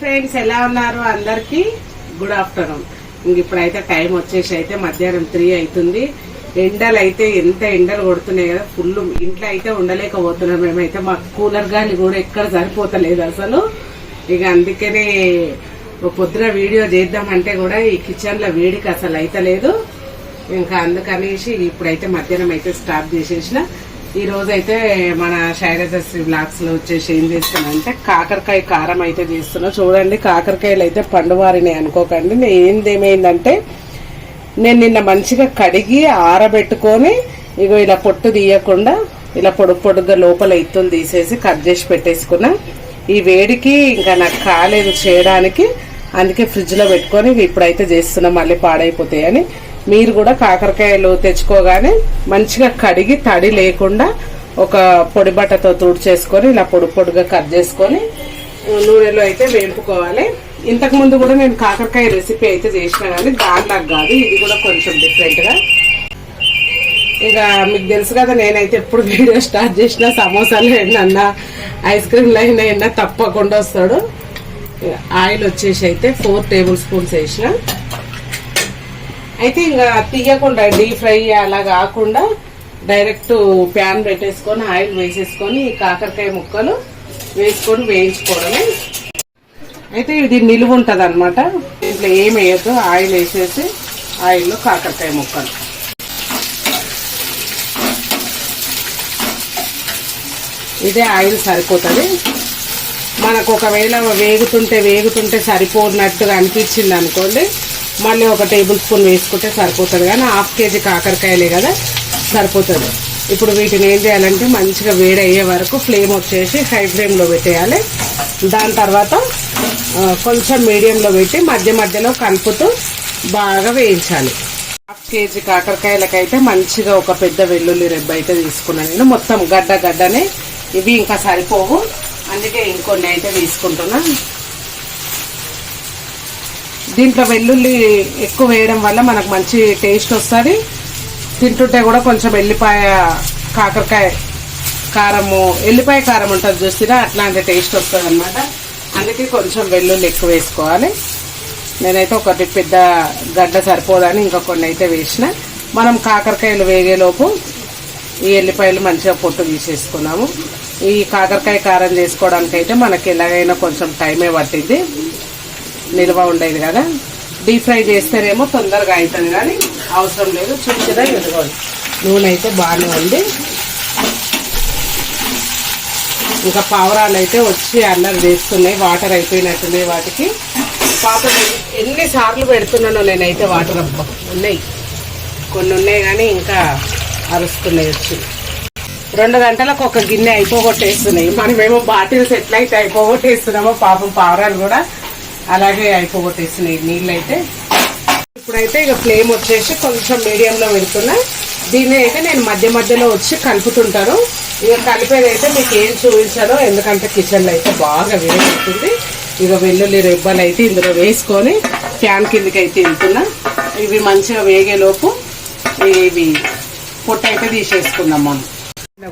Friends ఎలా ఉన్నారు అందరికి? గుడ్ ఆఫ్టర్నూన్ ఇంక ఇప్పుడైతే టైం వచ్చేసి అయితే మధ్యాహ్నం త్రీ అవుతుంది. ఎండలు అయితే ఎంత ఎండలు కొడుతున్నాయి కదా ఫుల్ ఇంట్లో అయితే ఉండలేకపోతున్నాం మేమైతే. మాకు కూలర్ గాలి కూడా ఎక్కడ సరిపోతలేదు అసలు. ఇక అందుకనే పొద్దున వీడియో చేద్దామంటే కూడా ఈ కిచెన్లో వేడికి అసలు అయితలేదు. ఇంకా అందుకనేసి ఇప్పుడైతే మధ్యాహ్నం అయితే స్టార్ట్ చేసేసిన. ఈ అయితే మన శైలజశ్రీ బ్లాక్స్లో వచ్చేసి ఏం చేస్తున్నా కాకరకాయ కారం అయితే చేస్తున్నా. చూడండి కాకరకాయలు అయితే పండువారిని అనుకోకండి. నేను ఏమైందంటే నేను నిన్న మంచిగా కడిగి ఆరబెట్టుకొని ఇగో ఇలా పొట్టు తీయకుండా ఇలా పొడుగు పొడుగ్గా లోపల ఇత్తులు తీసేసి కట్ చేసి పెట్టేసుకున్నా. ఈ వేడికి ఇంకా నాకు కాలేదు చేయడానికి. అందుకే ఫ్రిడ్జ్లో పెట్టుకొని ఇప్పుడైతే చేస్తున్నా మళ్ళీ పాడైపోతాయని. మీరు కూడా కాకరకాయలు తెచ్చుకోగానే మంచిగా కడిగి తడి లేకుండా ఒక పొడి బట్టతో తుడిచేసుకొని ఇలా పొడి పొడిగా కట్ చేసుకొని నూనెలో అయితే వేపుకోవాలి. ఇంతకు ముందు కూడా నేను కాకరకాయ రెసిపీ అయితే చేసిన కానీ దానిలాగా కాదు ఇది కూడా కొంచెం డిఫరెంట్గా ఇక మీకు తెలుసు కదా నేనైతే ఎప్పుడు వీడియో స్టార్ట్ చేసినా సమోసాలు ఏంటన్నా ఐస్ క్రీమ్లు అయినా అయినా తప్పకుండా వస్తాడు. ఆయిల్ వచ్చేసి అయితే ఫోర్ టేబుల్ స్పూన్స్ వేసిన. అయితే ఇంకా uh, తీయకుండా డీప్ ఫ్రై అలా కాకుండా డైరెక్ట్ ప్యాన్ పెట్టేసుకొని ఆయిల్ వేసేసుకొని కాకరకాయ ముక్కలు వేసుకొని వేయించుకోవడమే. అయితే ఇది నిలువ ఉంటుంది అనమాట ఇట్లా ఏం వేయద్దు ఆయిల్ వేసేసి ఆయిల్లో కాకరకాయ ముక్కలు. ఇదే ఆయిల్ సరిపోతుంది. మనకు ఒకవేళ వేగుతుంటే వేగుతుంటే సరిపోనట్టుగా అనిపించింది అనుకోండి మళ్ళీ ఒక టేబుల్ స్పూన్ వేసుకుంటే సరిపోతుంది. కానీ హాఫ్ కేజీ కాకరకాయలే కదా సరిపోతుంది. ఇప్పుడు వీటిని ఏం చేయాలంటే మంచిగా వేడి అయ్యే వరకు ఫ్లేమ్ వచ్చేసి హై ఫ్లేమ్లో పెట్టేయాలి. దాని తర్వాత కొంచెం మీడియంలో పెట్టి మధ్య మధ్యలో కలుపుతూ బాగా వేయించాలి. హాఫ్ కేజీ కాకరకాయలకైతే మంచిగా ఒక పెద్ద వెల్లుల్లి రెబ్బ అయితే తీసుకున్నాను నేను. మొత్తం గడ్డ గడ్డనే. ఇవి ఇంకా సరిపోవు. అందుకే ఇంకొన్ని అయితే తీసుకుంటున్నా. దీంట్లో వెల్లుల్లి ఎక్కువ వేయడం వల్ల మనకు మంచి టేస్ట్ వస్తుంది. తింటుంటే కూడా కొంచెం ఎల్లిపాయ కాకరకాయ కారము ఎల్లిపాయ కారం ఉంటుంది చూసినా అట్లాంటి టేస్ట్ వస్తుంది అనమాట అందుకే కొంచెం వెల్లుల్లి ఎక్కువ వేసుకోవాలి. నేనైతే ఒకటి పెద్ద గడ్డ సరిపోదని ఇంకా కొన్ని అయితే వేసిన. మనం కాకరకాయలు వేగేలోపు ఈ ఎల్లిపాయలు మంచిగా పొట్టు తీసేసుకున్నాము. ఈ కాకరకాయ కారం చేసుకోవడానికి అయితే మనకి ఎలాగైనా కొంచెం టైమే పట్టింది నిల్వ ఉండేది కదా. డీప్ ఫ్రై చేస్తేనేమో తొందరగా అవుతుంది కానీ అవసరం లేదు. చూసిదా ఇదిగోండి నూనె అయితే బాగానే ఉంది. ఇంకా పావురాలు అయితే వచ్చి అల్లరి వేస్తున్నాయి వాటర్ అయిపోయినట్టున్నాయి వాటికి. పాపం ఎన్నిసార్లు పెడుతున్నానో నేనైతే వాటర్ అబ్బా ఉన్నాయి. కొన్ని ఉన్నాయి కానీ ఇంకా అరుస్తున్నాయి వచ్చి. రెండు గంటలకు ఒక గిన్నె అయిపోగొట్టేస్తున్నాయి. మనమేమో బాటిల్స్ ఎట్లయితే అయిపోగొట్టేస్తున్నామో పాపం పావురాలు కూడా అలాగే అయిపోగొట్టేస్తున్నాయి నీళ్ళు అయితే ఇప్పుడైతే ఇక ఫ్లేమ్ వచ్చేసి కొంచెం మీడియంలో పెడుతున్నా. దీన్ని అయితే నేను మధ్య మధ్యలో వచ్చి కలుపుతుంటాను. ఇక కలిపేది అయితే మీకు ఏం చూపించాలో ఎందుకంటే కిచెన్లో అయితే బాగా వేడవుతుంది. ఇక వెల్లుల్లి రెబ్బలు అయితే ఇందులో వేసుకొని ఫ్యాన్ కిందకి అయితే వెళ్తున్నా. ఇవి మంచిగా వేగేలోపు ఇవి పొట్టు అయితే తీసేసుకుందాం మనం.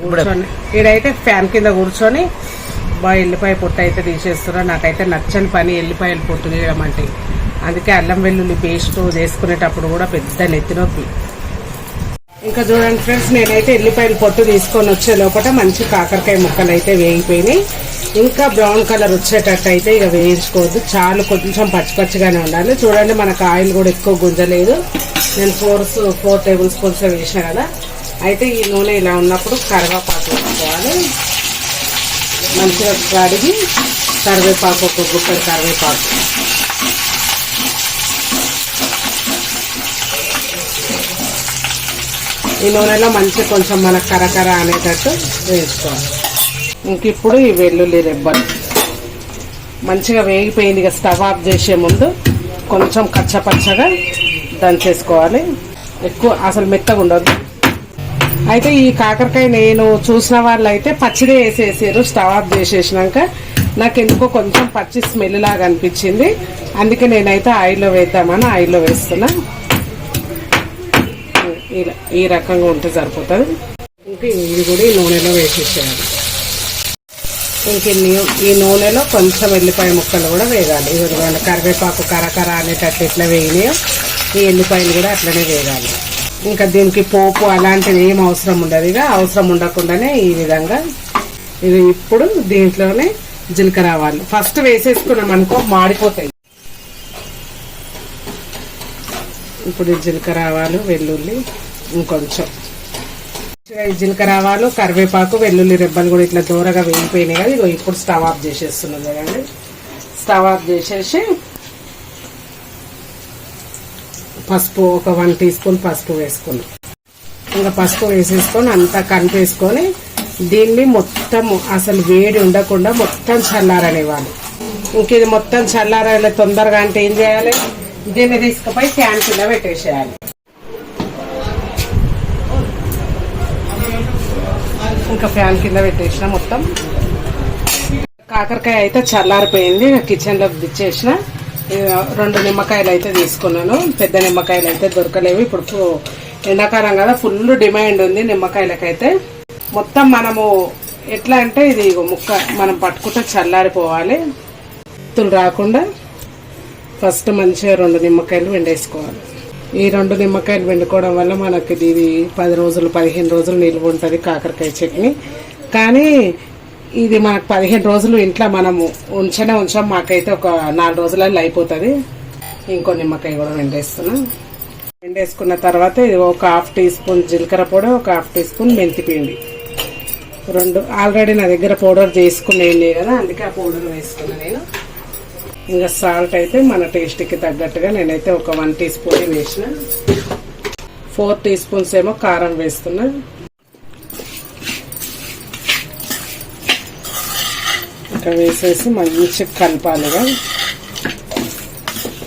కూర్చొని ఫ్యాన్ కింద కూర్చొని అబ్బా ఎల్లిపాయ పొట్టు అయితే తీసేస్తున్నా నాకైతే నచ్చని పని ఎల్లిపాయలు పొట్టు తీయడం అంటే. అందుకే అల్లం వెల్లుల్లి పేస్ట్ చేసుకునేటప్పుడు కూడా పెద్ద నెత్తి నొప్పి. ఇంకా చూడండి ఫ్రెండ్స్ నేనైతే ఎల్లిపాయలు పొట్టు తీసుకొని వచ్చే లోపల మంచి కాకరకాయ ముక్కలు అయితే వేగిపోయినాయి. ఇంకా బ్రౌన్ కలర్ వచ్చేటట్టు అయితే ఇక వేయించుకోవద్దు. చాలు కొంచెం పచ్చి పచ్చిగానే ఉండాలి. చూడండి మనకు ఆయిల్ కూడా ఎక్కువ గుంజలేదు. నేను ఫోర్ ఫోర్ టేబుల్ స్పూన్స్ వేసిన కదా. అయితే ఈ నూనె ఇలా ఉన్నప్పుడు కరివేపాకు వేసుకోవాలి. మంచిగా కడిగి కరివేపాకు ఒక గుప్పడి కరివేపాకు. ఈ నూనెలో మంచిగా కొంచెం మనకు కరకర అనేటట్టు వేసుకోవాలి. ఇంక ఇప్పుడు ఈ వెల్లుల్లి రెబ్బలు. మంచిగా వేగిపోయింది ఇక స్టవ్ ఆఫ్ చేసే ముందు కొంచెం కచ్చపచ్చగా దంచేసుకోవాలి. ఎక్కువ అసలు మెత్తగా ఉండదు అయితే ఈ కాకరకాయ నేను చూసిన వాళ్ళు అయితే పచ్చిదే వేసేసారు స్టవ్ ఆఫ్ చేసేసినాక. నాకు ఎందుకో కొంచెం పచ్చి స్మెల్ లాగా అనిపించింది. అందుకే నేనైతే ఆయిల్లో వేద్దామని ఆయిల్లో వేస్తున్నా. ఇలా ఈ రకంగా ఉంటే సరిపోతుంది. ఇంకా ఇది కూడా ఈ నూనెలో వేసేసేయాలి. ఇంక ఈ ఈ నూనెలో కొంచెం ఎల్లిపాయ ముక్కలు కూడా వేగాలి ఇవి కరివేపాకు కరకర అనేటట్లు ఎట్లా వేగినాయో ఈ ఎల్లిపాయలు కూడా అట్లనే వేగాలి ఇంకా దీనికి పోపు అలాంటిది ఏం అవసరం ఉండదు. ఇక అవసరం ఉండకుండానే ఈ విధంగా ఇది ఇప్పుడు దీంట్లోనే జీలకర్ర ఆవాలు. ఫస్ట్ వేసేసుకున్నాం అనుకో మాడిపోతాయి. ఇప్పుడు జీలకర్ర ఆవాలు వెల్లుల్లి ఇంకొంచెం. జీలకర్ర ఆవాలు కరివేపాకు వెల్లుల్లి రెబ్బలు కూడా ఇట్లా దూరగా వేగిపోయినాయి కదా. ఇగో ఇప్పుడు స్టవ్ ఆఫ్ చేసేస్తున్నాం కదండి స్టవ్ ఆఫ్ చేసేసి పసుపు ఒక వన్ టీ స్పూన్ పసుపు వేసుకున్నాం. ఇంకా పసుపు వేసేసుకొని అంతా కలిపేసుకొని దీన్ని మొత్తం అసలు వేడి ఉండకుండా మొత్తం చల్లారనివ్వాలి. ఇంక ఇది మొత్తం చల్లారాలి తొందరగా అంటే ఏం చేయాలి? దీన్ని తీసుకుపోయి ఫ్యాన్ కింద పెట్టేసేయాలి. ఇంకా ఫ్యాన్ కింద పెట్టేసిన మొత్తం. కాకరకాయ అయితే చల్లారిపోయింది కిచెన్లో దిచ్చేసిన రెండు నిమ్మకాయలు అయితే తీసుకున్నాను. పెద్ద నిమ్మకాయలు అయితే దొరకలేవు. ఇప్పుడు ఎండాకాలం కదా ఫుల్ డిమాండ్ ఉంది నిమ్మకాయలకైతే. మొత్తం మనము ఎట్లా అంటే ఇది ముక్క మనం పట్టుకుంటే చల్లారిపోవాలి. తులు రాకుండా ఫస్ట్ మంచిగా రెండు నిమ్మకాయలు వెండేసుకోవాలి. ఈ రెండు నిమ్మకాయలు వెండుకోవడం వల్ల మనకి ఇది పది రోజులు పదిహేను రోజులు నిల్వ ఉంటుంది కాకరకాయ చట్నీ. కానీ ఇది మనకు పదిహేను రోజులు ఇంట్లో మనము ఉంచనే ఉంచాం. మాకైతే ఒక నాలుగు రోజులలో అయిపోతుంది. ఇంకో నిమ్మకాయ కూడా వెండేస్తున్నాం. వెండేసుకున్న తర్వాత ఇది ఒక హాఫ్ టీ స్పూన్ జీలకర్ర పొడి ఒక హాఫ్ టీ స్పూన్ మెంతిపిండి. రెండు ఆల్రెడీ నా దగ్గర పౌడర్ చేసుకునేవి కదా అందుకే ఆ పౌడర్ వేసుకున్నా నేను. ఇంకా సాల్ట్ అయితే మన టేస్ట్కి తగ్గట్టుగా నేనైతే ఒక వన్ టీ స్పూన్ వేసిన. ఫోర్ టీ స్పూన్స్ ఏమో కారం వేస్తున్నా. ఇంకా వేసేసి మంచిగా కలపాలిగా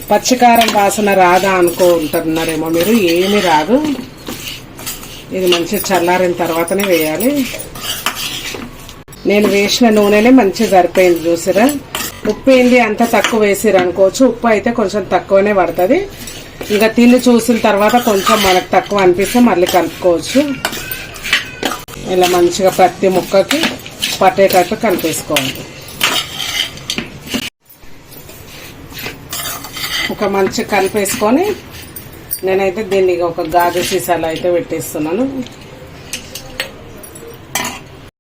పచ్చికారం వాసన రాదా అనుకో ఉంటున్నారేమో మీరు ఏమి రాదు. ఇది మంచిగా చల్లారిన తర్వాతనే వేయాలి. నేను వేసిన నూనెనే మంచిగా సరిపోయింది చూసిరా. ఉప్పు ఏంది? అంత తక్కువ వేసిరు అనుకోవచ్చు. ఉప్పు అయితే కొంచెం తక్కువనే పడుతుంది. ఇంకా తిని చూసిన తర్వాత కొంచెం మనకు తక్కువ అనిపిస్తే మళ్ళీ కలుపుకోవచ్చు. ఇలా మంచిగా ప్రతి ముక్కకి పట్టేటట్టు కలిపేసుకోవాలి. ఒక మంచి కలిపేసుకొని నేనైతే దీన్ని ఒక గాజు సీసాలో అయితే పెట్టేస్తున్నాను.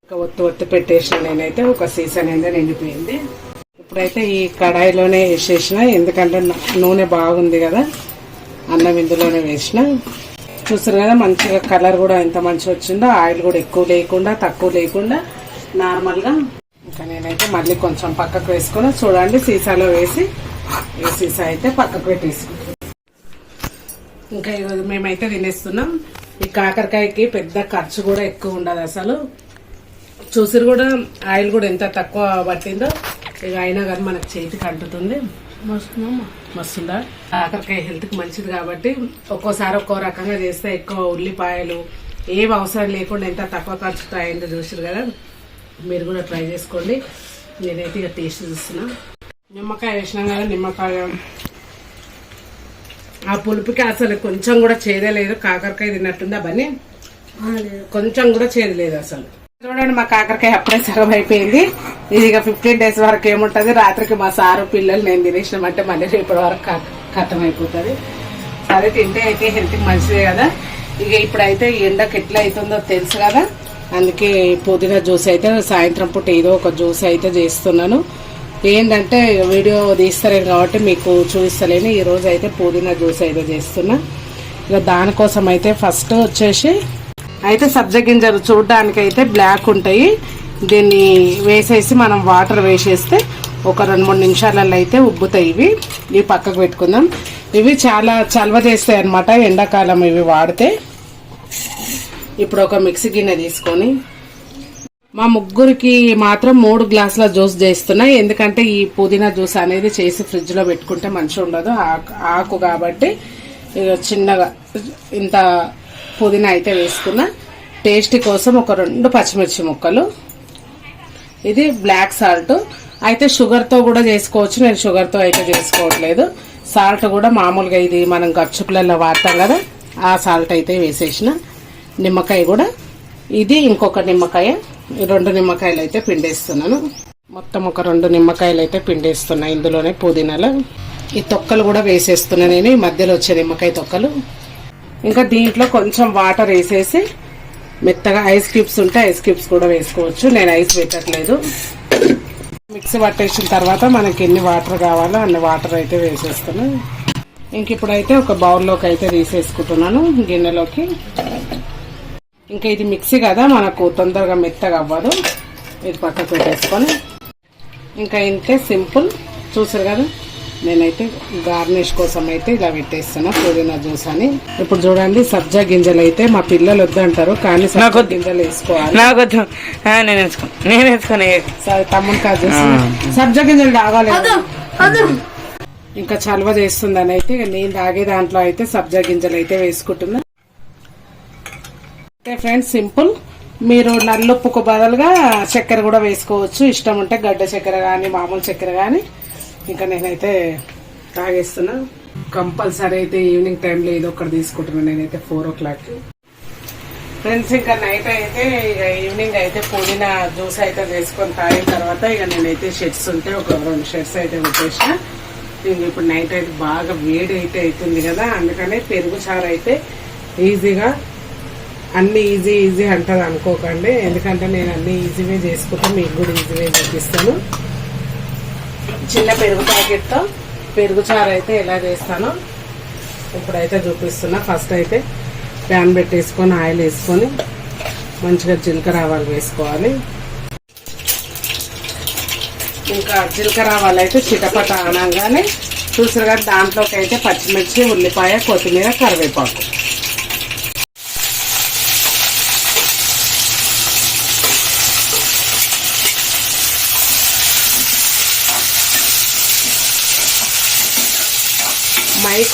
ఒక ఒత్తి ఒత్తి పెట్టేసిన నేనైతే ఒక సీసా అయితే నిండిపోయింది. ఇప్పుడైతే ఈ కడాయిలోనే వేసేసిన ఎందుకంటే నూనె బాగుంది కదా అన్నం ఇందులోనే వేసిన. చూసారు కదా మంచిగా కలర్ కూడా ఎంత మంచిగా వచ్చిందో ఆయిల్ కూడా ఎక్కువ లేకుండా తక్కువ లేకుండా నార్మల్గా. ఇంకా నేనైతే మళ్ళీ కొంచెం పక్కకు వేసుకుని చూడండి సీసాలో వేసి వేసేసి అయితే పక్కకు పెట్టేసుకుంటాం ఇంకా ఈరోజు మేమైతే తినేస్తున్నాం. ఈ కాకరకాయకి పెద్ద ఖర్చు కూడా ఎక్కువ ఉండదు అసలు. చూసిరు కూడా ఆయిల్ కూడా ఎంత తక్కువ పట్టిందో ఇక అయినా కానీ మనకు చేతికి అంటుతుంది. మస్తుందా? కాకరకాయ హెల్త్కి మంచిది కాబట్టి ఒక్కోసారి ఒక్కో రకంగా చేస్తే ఎక్కువ ఉల్లిపాయలు ఏం అవసరం లేకుండా ఎంత తక్కువ ఖర్చుతో అయిందో చూసిరు కదా? మీరు కూడా ట్రై చేసుకోండి. నేనైతే ఇక టేస్ట్ చూస్తున్నాను నిమ్మకాయ వేసినాం కదా నిమ్మకాయ. ఆ పులుపుకి అసలు కొంచెం కూడా చేదలేదు కాకరకాయ తిన్నట్టుంది అవన్నీ కొంచెం కూడా చేదు లేదు అసలు. చూడండి మా కాకరకాయ అప్పుడే సగం అయిపోయింది. ఇది ఇక ఫిఫ్టీన్ డేస్ వరకు ఏముంటది? రాత్రికి మా సారు పిల్లలు నేను తినేసినామంటే మళ్ళీ రేపటి వరకు క- ఖతం అయిపోతుంది. సరే తింటే అయితే హెల్త్ మంచిదే కదా. ఇక ఇప్పుడైతే ఎండకు ఎట్లా అవుతుందో తెలుసు కదా. అందుకే పుదీనా జ్యూస్ అయితే సాయంత్రం పూట ఏదో ఒక జ్యూస్ అయితే చేస్తున్నాను. ఏంటంటే వీడియో తీస్తలేను కాబట్టి మీకు చూపిస్తలేను. ఈరోజు అయితే పుదీనా జ్యూస్ అయితే చేస్తున్నా. ఇక దానికోసం అయితే ఫస్ట్ వచ్చేసి అయితే సబ్జ గింజలు చూడడానికి అయితే బ్లాక్ ఉంటాయి. దీన్ని వేసేసి మనం వాటర్ వేసేస్తే ఒక రెండు మూడు నిమిషాలలో అయితే ఉబ్బుతాయి ఇవి. ఇవి పక్కకు పెట్టుకుందాం. ఇవి చాలా చలవ చేస్తాయి అనమాట ఎండాకాలం ఇవి వాడితే. ఇప్పుడు ఒక మిక్సీ గిన్నె తీసుకొని మా ముగ్గురికి మాత్రం మూడు గ్లాసుల జ్యూస్ చేస్తున్నా ఎందుకంటే ఈ పుదీనా జ్యూస్ అనేది చేసి ఫ్రిడ్జ్లో పెట్టుకుంటే మంచిగా ఉండదు. ఆకు- ఆకు కాబట్టి ఇక చిన్నగా ఇంత పుదీనా అయితే వేసుకున్నా. టేస్ట్ కోసం ఒక రెండు పచ్చిమిర్చి ముక్కలు. ఇది బ్లాక్ సాల్ట్. అయితే షుగర్తో కూడా చేసుకోవచ్చు. నేను షుగర్తో అయితే చేసుకోవట్లేదు. సాల్ట్ కూడా మామూలుగా ఇది మనం గచ్చుపులలో వాడతాం కదా ఆ సాల్ట్ అయితే వేసేసిన. నిమ్మకాయ కూడా. ఇది ఇంకొక నిమ్మకాయ. రెండు నిమ్మకాయలు అయితే పిండేస్తున్నాను. మొత్తం ఒక రెండు నిమ్మకాయలు అయితే పిండేస్తున్నా ఇందులోనే పుదీనాలో. ఈ తొక్కలు కూడా వేసేస్తున్నా నేను ఈ మధ్యలో వచ్చే నిమ్మకాయ తొక్కలు. ఇంకా దీంట్లో కొంచెం వాటర్ వేసేసి మెత్తగా ఐస్ క్యూబ్స్ ఉంటే ఐస్ క్యూబ్స్ కూడా వేసుకోవచ్చు. నేను ఐస్ పెట్టట్లేదు. మిక్సీ పట్టేసిన తర్వాత మనకి ఎన్ని వాటర్ కావాలో అన్ని వాటర్ అయితే వేసేస్తాను ఇంక ఇప్పుడైతే ఒక బౌల్లోకి అయితే తీసేసుకుంటున్నాను గిన్నెలోకి. ఇంకా ఇది మిక్సీ కదా మనకు తొందరగా మెత్తగా అవ్వదు. ఇది పక్కకు పెట్టేసుకొని ఇంకా ఇంతే సింపుల్. చూసారు కదా? నేనైతే గార్నిష్ కోసం అయితే ఇలా పెట్టేస్తున్నా పుదీనా జ్యూస్ అని. ఇప్పుడు చూడండి సబ్జా గింజలు అయితే మా పిల్లలు వద్దంటారు కానీ సబ్జా. గింజలు వేసుకోవాలి. నేను వేసుకో. నేను వేసుకొని సరే తమ్ముని కాదు సబ్జా గింజలు తాగాలి ఇంకా చలవ చేస్తుందని అయితే నేను తాగే దాంట్లో అయితే సబ్జా గింజలు అయితే వేసుకుంటున్నా. అంటే ఫ్రెండ్స్ సింపుల్. మీరు నల్లుప్పుకు బదులుగా చక్కెర కూడా వేసుకోవచ్చు. ఇష్టం ఉంటే గడ్డ చక్కెర కానీ మామూలు చక్కెర కానీ ఇంకా నేనైతే తాగేస్తున్నా. కంపల్సరీ అయితే ఈవినింగ్ టైంలో ఏదో ఒకటి తీసుకుంటున్నాను నేనైతే ఫోర్ ఓ క్లాక్ ఫ్రెండ్స్ ఇంకా నైట్ అయితే ఇక ఈవినింగ్ అయితే పుదీనా జ్యూస్ అయితే వేసుకొని తాగిన తర్వాత ఇక నేనైతే షర్ట్స్ ఉంటే ఒక రెండు షర్ట్స్ అయితే పెట్టేసిన. ఇంక ఇప్పుడు నైట్ అయితే బాగా వేడి అయితే అవుతుంది కదా. అందుకనే పెరుగు చారు అయితే ఈజీగా అన్ని ఈజీ ఈజీ అంటది అనుకోకండి. ఎందుకంటే నేను అన్ని ఈజీవే చేసుకుంటా మీకు కూడా ఈజీవే చూపిస్తాను. చిన్న పెరుగు ప్యాకెట్తో పెరుగు చారు అయితే ఎలా చేస్తానో ఇప్పుడైతే చూపిస్తున్నా. ఫస్ట్ అయితే ప్యాన్ పెట్టేసుకొని ఆయిల్ వేసుకొని మంచిగా జీలకర్ర ఆవాలు వేసుకోవాలి. ఇంకా జీలకర్ర ఆవాలు అయితే చిటపట అనగానే చూసారు కదా దాంట్లోకి అయితే పచ్చిమిర్చి ఉల్లిపాయ కొత్తిమీర కరివేపాకు.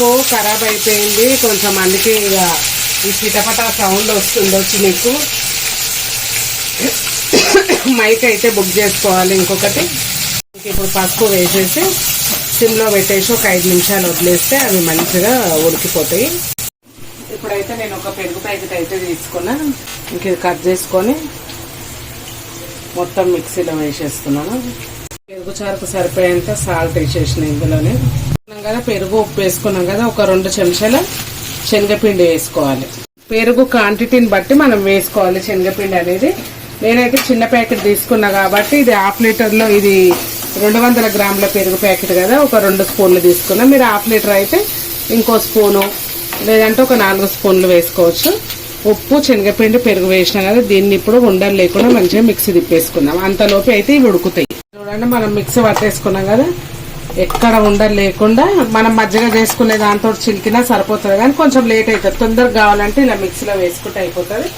మైకు ఖరాబ్ అయిపోయింది. కొంచెం అందుకే ఇక ఈ చిటపట సౌండ్ వస్తుంది వచ్చి మీకు. మైక్ అయితే బుక్ చేసుకోవాలి ఇంకొకటి. ఇంక ఇప్పుడు పసుపు వేసేసి సిమ్లో పెట్టేసి ఒక ఐదు నిమిషాలు వదిలేస్తే అవి మంచిగా ఉడికిపోతాయి. ఇప్పుడైతే నేను ఒక పెరుగు ప్యాకెట్ అయితే తీసుకున్నా. ఇంక ఇది కట్ చేసుకొని మొత్తం మిక్సీలో వేసేస్తున్నాను. పెరుగు చారుకు సరిపోయేంత సాల్ట్ వేసేసిన ఇందులోనే. కదా పెరుగు ఉప్పు వేసుకున్నాం కదా ఒక రెండు చెంచాల శనగపిండి వేసుకోవాలి. పెరుగు క్వాంటిటీని బట్టి మనం వేసుకోవాలి శనగపిండి అనేది. నేనైతే చిన్న ప్యాకెట్ తీసుకున్నా కాబట్టి ఇది హాఫ్ లీటర్లో ఇది రెండు వందల గ్రాముల పెరుగు ప్యాకెట్ కదా ఒక రెండు స్పూన్లు తీసుకున్నా. మీరు హాఫ్ లీటర్ అయితే ఇంకో స్పూను లేదంటే ఒక నాలుగు స్పూన్లు వేసుకోవచ్చు. ఉప్పు శనగపిండి పెరుగు వేసినా కదా దీన్ని ఇప్పుడు ఉండలు లేకుండా మంచిగా మిక్సీ తిప్పేసుకుందాం. అంతలోపు అయితే ఇవి ఉడుకుతాయి. చూడండి మనం మిక్సీ పట్టేసుకున్నాం కదా ఎక్కడ ఉండలు లేకుండా మనం మజ్జిగ చేసుకునే దాంతో చిలికినా సరిపోతుంది కానీ కొంచెం లేట్ అవుతుంది. తొందరగా కావాలంటే ఇలా మిక్సీలో వేసుకుంటే అయిపోతుంది.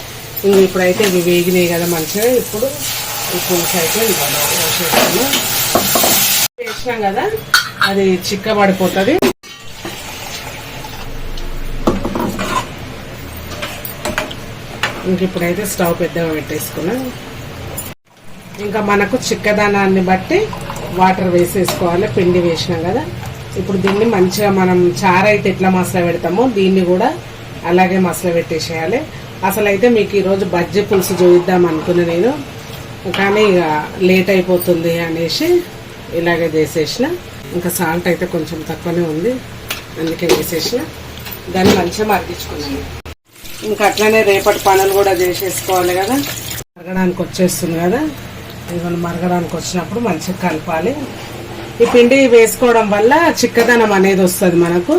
ఇంక ఇప్పుడైతే ఇవి వేగినాయి కదా మంచిగా. ఇప్పుడు ఈ పులుసు అయితే వేసినాం కదా అది చిక్కబడిపోతుంది. ఇంక ఇప్పుడైతే స్టవ్ పెద్దగా పెట్టేసుకున్నా. ఇంకా మనకు చిక్కదనాన్ని బట్టి వాటర్ వేసేసుకోవాలి పిండి వేసినాం కదా. ఇప్పుడు దీన్ని మంచిగా మనం చారు అయితే ఎట్లా మసల పెడతామో దీన్ని కూడా అలాగే మసల పెట్టేసేయాలి. అసలు అయితే మీకు ఈరోజు బజ్జీ పులుసు చూద్దాం అనుకున్నా నేను. కానీ ఇక లేట్ అయిపోతుంది అనేసి ఇలాగే చేసేసిన. ఇంకా సాల్ట్ అయితే కొంచెం తక్కువనే ఉంది. అందుకే వేసేసిన దాన్ని మంచిగా మరిగించుకున్నాను. ఇంకా అట్లనే రేపటి పనులు కూడా చేసేసుకోవాలి కదా. మరగడానికి వచ్చేస్తుంది కదా. ఇవన్నీ మరగడానికి వచ్చినప్పుడు మంచిగా కలపాలి. ఈ పిండి వేసుకోవడం వల్ల చిక్కదనం అనేది వస్తుంది మనకు.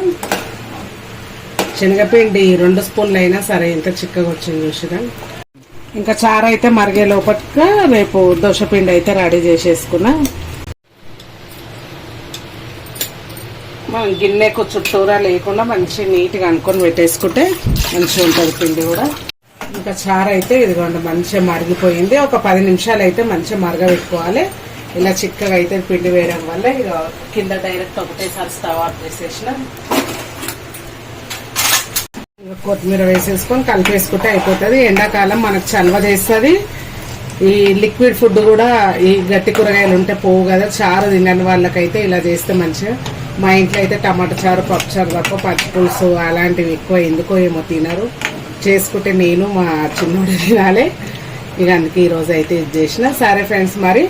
శనగపిండి రెండు స్పూన్లు అయినా సరే ఇంత చిక్కగా వచ్చింది చూసిరా. ఇంకా చారు అయితే మరిగే లోపట్గా రేపు దోశపిండి అయితే రెడీ చేసేసుకున్నా. మనం గిన్నెకు చుట్టూరా లేకుండా మంచి నీట్గా అనుకొని పెట్టేసుకుంటే మంచిగా ఉంటుంది పిండి కూడా. ఇంకా చారు అయితే ఇదిగోండి మంచిగా మరిగిపోయింది. ఒక పది నిమిషాలు అయితే మంచిగా మరగబెట్టుకోవాలి. ఇలా చిక్కగా అయితే పిండి వేయడం వల్ల ఇక కింద డైరెక్ట్ ఒకటేసారి స్టవ్ ఆఫ్ చేసేసిన. ఇంకా కొత్తిమీర వేసేసుకొని కలిపేసుకుంటే అయిపోతుంది. ఎండాకాలం మనకు చలవ చేస్తుంది. ఈ లిక్విడ్ ఫుడ్ కూడా ఈ గట్టి కూరగాయలు ఉంటే పోవు కదా. చారు తినని వాళ్ళకైతే ఇలా చేస్తే మంచిగా. మా ఇంట్లో అయితే టమాటా చారు పప్పు చారు తప్ప పచ్చి పులుసు అలాంటివి ఎక్కువ ఎందుకో ఏమో తినరు. చేసుకుంటే నేను మా చిన్నోడు తినాలి ఇక అందుకే ఈరోజు అయితే ఇది చేసిన. సరే ఫ్రెండ్స్ మరి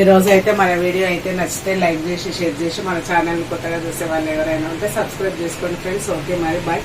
ఈరోజు అయితే మన వీడియో అయితే నచ్చితే లైక్ చేసి షేర్ చేసి మన ఛానల్ కొత్తగా చూసే వాళ్ళు ఎవరైనా ఉంటే సబ్స్క్రైబ్ చేసుకోండి ఫ్రెండ్స్. ఓకే మరి బాయ్.